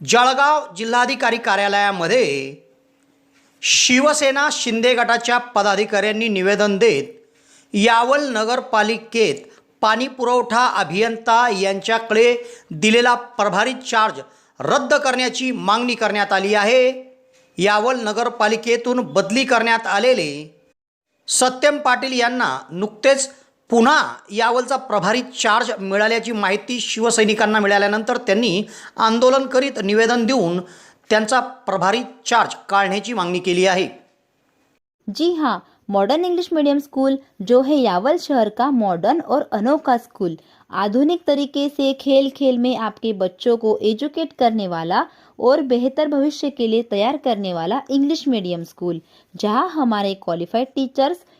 जळगाव जिल्हाधिकारी कार्यालयामध्ये शिवसेना शिंदे गटाच्या पदाधिकाऱ्यांनी निवेदन देत यावल नगरपालिकेत पाणी पुरवठा अभियंता यांच्याकडे दिलेला प्रभारी चार्ज रद्द करण्याची मागणी करण्यात आली आहे. यावल नगरपालिकेतून बदली करण्यात आलेले सत्यम पाटील यांना नुकतेच पुन्हा यावलचा प्रभारी चार्ज मिळाल्याची माहिती शिवसैनिकांना मिळाल्यानंतर त्यांनी आंदोलन करीत निवेदन देऊन त्यांचा प्रभारी चार्ज काढण्याची मागणी केली आहे. जी हाँ मॉडर्न इंग्लिश मीडियम स्कूल जो है यावल शहर का मॉडर्न और अनोखा स्कूल आधुनिक तरीके से खेल खेल में आपके बच्चों को एजुकेट करने वाला और बेहतर भविष्य के लिए तैयार करने वाला इंग्लिश मीडियम स्कूल जहां हमारे क्वालिफाइड टीचर्स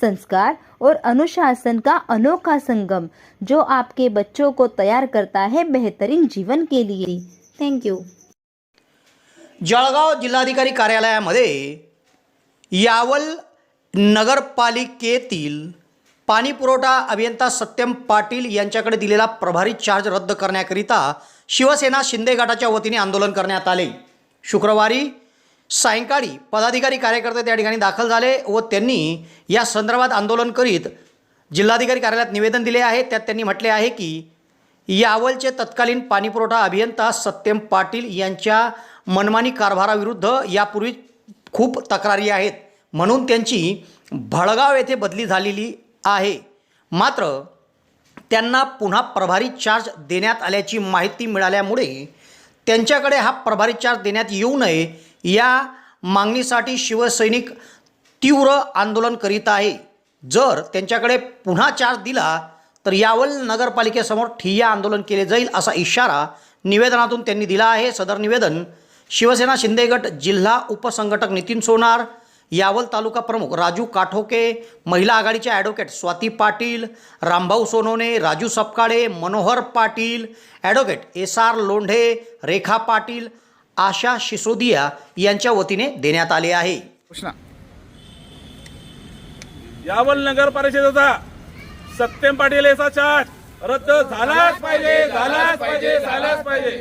संस्कार और अनुशासन का अनोखा संगम जो आपके बच्चों को तैयार करता है बेहतरीन जीवन के लिए। थैंक यू जळगाव जिल्हाधिकारी कार्यालयामध्ये यावल नगरपालिकेतील पाणी पुरवठा अभियंता सत्यम पाटील यांच्याकडे दिलेला प्रभारी चार्ज रद्द करण्याकरिता शिवसेना शिंदे गटाच्या वतीने आंदोलन करण्यात आले. शुक्रवारी सायंकाळी पदाधिकारी कार्यकर्ते त्या ठिकाणी दाखल झाले व त्यांनी या संदर्भात आंदोलन करीत जिल्हाधिकारी कार्यालयात निवेदन दिले आहे. त्यात त्यांनी म्हटले आहे की यावलचे तत्कालीन पाणीपुरवठा अभियंता सत्यम पाटील यांच्या मनमानी कारभाराविरुद्ध यापूर्वी खूप तक्रारी आहेत. म्हणून त्यांची भडगाव येथे बदली झालेली आहे. मात्र त्यांना पुन्हा प्रभारी चार्ज देण्यात आल्याची माहिती मिळाल्यामुळे त्यांच्याकडे हा प्रभारी चार्ज देण्यात येऊ नये या मागणीसाठी शिवसैनिक तीव्र आंदोलन करीत आहे. जर त्यांच्याकडे पुन्हा चार्ज दिला तर यावल नगरपालिकेसमोर ठिय्या आंदोलन केले जाईल असा इशारा निवेदनातून त्यांनी दिला आहे. सदर निवेदन शिवसेना शिंदे गट जिल्हा उपसंघटक नितीन सोनार यावल तालुका प्रमुख राजू काठोके महिला आघाडीच्या advocate Swati Patil Rambhau Sonawane Raju Sapkale Manohar Patil advocate S R Londhe Rekha Patil Asha Shisodia यांच्या वतीने देण्यात आले आहे. कृष्णा. यावल नगर परिषदेचा सत्यम पाटील याचा चार्ज रद्द झालाच पाहिजे झालाच पाहिजे झालाच पाहिजे.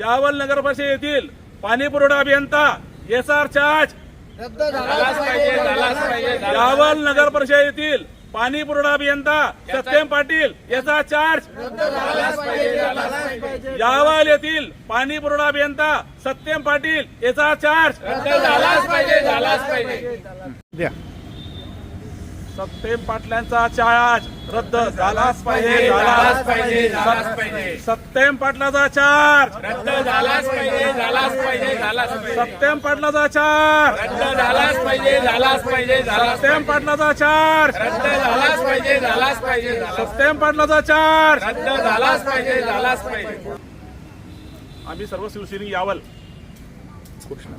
यावल नगर परिषद येथील पाणी पुरवठा अभियंता एस आर चार्ज झालाच पाहिजे झालाच पाहिजे. यावल नगर परिषद येथील पाणी पुरवठा अभियंता सत्यम पाटील याचा चार्ज यावल येथील पाणी पुरवठा अभियंता सत्यम पाटील याचा चार्ज झालाच पाहिजे झालाच पाहिजे. द्या. सत्यम पाटलांचा चार्ज रद्द झालाच पाहिजे झालाच पाहिजे झालाच पाहिजे. सत्यम पाटलाचा चार्ज रद्द झालाच पाहिजे झालाच पाहिजे झालाच पाहिजे. सत्यम पाटलाचा चार्ज रद्द झालाच पाहिजे झालाच पाहिजे झालाच सत्यम पाटलाचा चार्ज रद्द झालाच पाहिजे झालाच पाहिजे झालाच सत्यम पाटलाचा चार्ज रद्द झालाच पाहिजे झालाच पाहिजे. आम्ही सर्व शिवसैनिक यावल.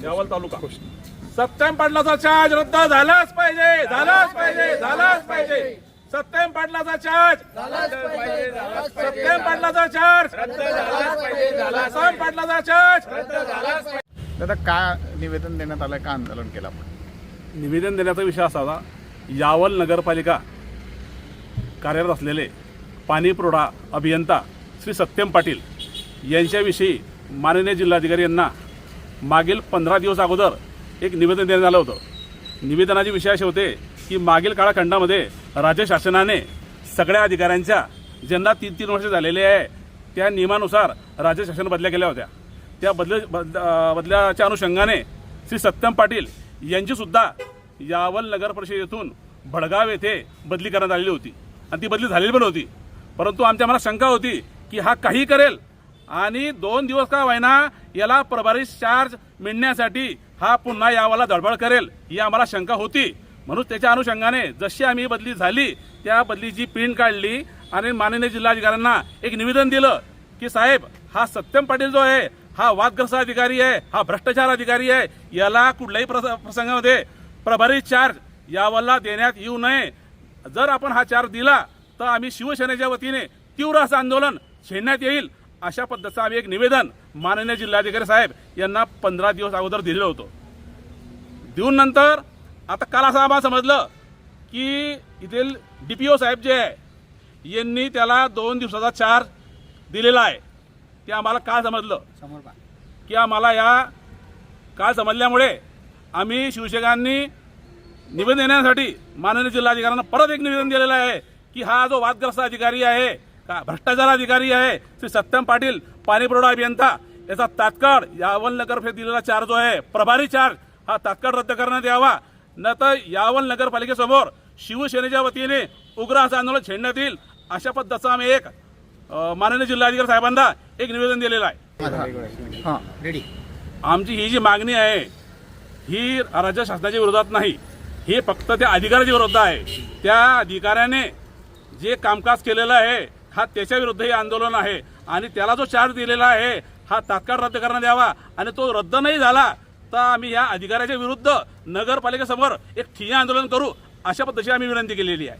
यावल तालुका. सत्यम पाटलाचा चार्ज रद्द झालाच पाहिजे झालाच पाहिजे झालाच पाहिजे. सत्यम पाटलाचा चार्ज सत्यम पाटलाचा चार्ज सत्यम पाटलाचा चार्ज दादा का निवेदन देण्यात आलंय का आंदोलन केलं आपण? निवेदन देण्याचा विषय असा होता यावल नगरपालिका कार्यरत असलेले पाणी पुरवठा अभियंता श्री सत्यम पाटील यांच्याविषयी माननीय जिल्हाधिकारी यांना मागील पंधरा दिवस अगोदर एक निवेदन देण्यात आलं होतं. निवेदनाचे विषय असे होते की मागील काळखंडामध्ये राज्य शासनाने सगळ्या अधिकाऱ्यांच्या ज्यांना तीन तीन वर्ष झालेले आहे त्या नियमानुसार राज्य शासन बदल्या केल्या होत्या. त्या बदल बद बदल्याच्या अनुषंगाने श्री सत्यम पाटील यांचीसुद्धा यावल नगर परिषदेतून भडगाव येथे बदली करण्यात आलेली होती. आणि ती बदली झालेली पण होती. परंतु आमच्या मनात शंका होती की हा काही करेल आणि दोन दिवस का होईना याला प्रभारी चार्ज मिळण्यासाठी हा पुन्हा यावाला धडबड करेल ही आम्हाला शंका होती. म्हणून त्याच्या अनुषंगाने जशी आम्ही बदली झाली त्या बदलीची प्रिंट काढली आणि माननीय जिल्हाधिकाऱ्यांना एक निवेदन दिलं की साहेब हा सत्यम पाटील जो आहे हा वादग्रस्त अधिकारी आहे हा भ्रष्टाचार अधिकारी आहे याला कुठल्याही प्रस- प्रसंगामध्ये प्रभारी चार्ज यावाला देण्यात येऊ नये. जर आपण हा चार्ज दिला तर आम्ही शिवसेनेच्या वतीने तीव्र असं आंदोलन छेडण्यात येईल अशा पद्धतीचं आम्ही एक निवेदन माननीय जिल्हाधिकारी साहेब यांना पंधरा दिवस अगोदर दिलेलं होतं. देऊन नंतर आता काल असं आम्हाला समजलं की इथील डी पी ओ साहेब जे आहे यांनी त्याला दोन दिवसाचा चार्ज दिलेला आहे. ते आम्हाला काल समजलं. की आम्हाला या काल समजल्यामुळे आम्ही शिवसेनांनी निवेदन देण्यासाठी माननीय जिल्हाधिकाऱ्यांना परत एक निवेदन दिलेलं आहे की हा जो वादग्रस्त अधिकारी आहे का? भ्रष्टाचार अधिकारी आहे. श्री सत्यम पाटील पाणी पुरवठा अभियंता. याचा तात्काळ यावल नगर दिलेला चार्ज जो आहे प्रभारी चार्ज हा तात्काळ रद्द करण्यात यावा. न तर यावल नगरपालिकेसमोर शिवसेनेच्या वतीने उग्र असं आंदोलन छेडण्यात येईल अशा पद्धतीचं आम्ही एक माननीय जिल्हाधिकारी साहेबांना एक निवेदन दिलेलं आहे. हां. रेडी आमची ही जी मागणी आहे ही राज्य शासनाच्या विरोधात नाही. हे फक्त त्या अधिकाऱ्याच्या विरोधात आहे. त्या अधिकाऱ्याने जे कामकाज केलेलं आहे हा त्याच्या विरुद्ध हे आंदोलन आहे. आणि त्याला जो चार्ज दिलेला आहे हा तात्काळ रद्द करण्यात यावा. आणि तो रद्द नाही झाला तर आम्ही या अधिकाऱ्याच्या विरुद्ध नगरपालिकेसमोर एक ठिय्या आंदोलन करू अशा पद्धतीची आम्ही विनंती केलेली आहे.